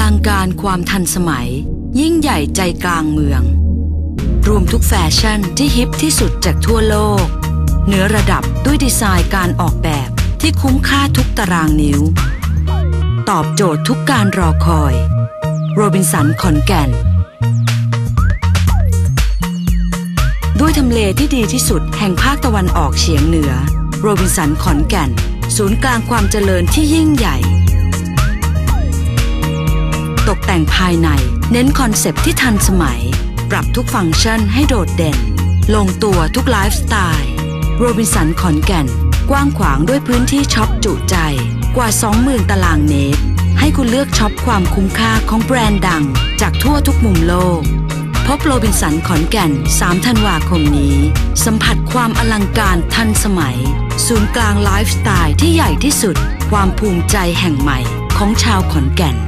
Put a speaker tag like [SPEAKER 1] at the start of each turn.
[SPEAKER 1] ลังการความทันสมัย ยิ่งใหญ่ใจกลางเมือง รวมทุกแฟชั่นที่ฮิปที่สุดจากทั่วโลก เหนือระดับด้วยดีไซน์การออกแบบที่คุ้มค่าทุกตารางนิ้ว ตอบโจทย์ทุกการรอคอย โรบินสันขอนแก่น ด้วยทำเลที่ดีที่สุดแห่งภาคตะวันออกเฉียงเหนือ โรบินสันขอนแก่น ศูนย์กลางความเจริญที่ยิ่งใหญ่ แต่งภายใน เน้นคอนเซปต์ที่ทันสมัย ปรับทุกฟังก์ชันให้โดดเด่น ลงตัวทุกไลฟ์สไตล์โรบินสันขอนแก่น กว้างขวางด้วยพื้นที่ช็อปจุใจกว่า 20,000 ตารางเมตร ให้คุณเลือกช็อปความคุ้มค่าของแบรนด์ดัง จากทั่วทุกมุมโลก พบโรบินสันขอนแก่น 3 ธันวาคมนี้ สัมผัสความอลังการทันสมัย ศูนย์กลางไลฟ์สไตล์ที่ใหญ่ที่สุด ความภูมิใจแห่งใหม่ของชาวขอนแก่น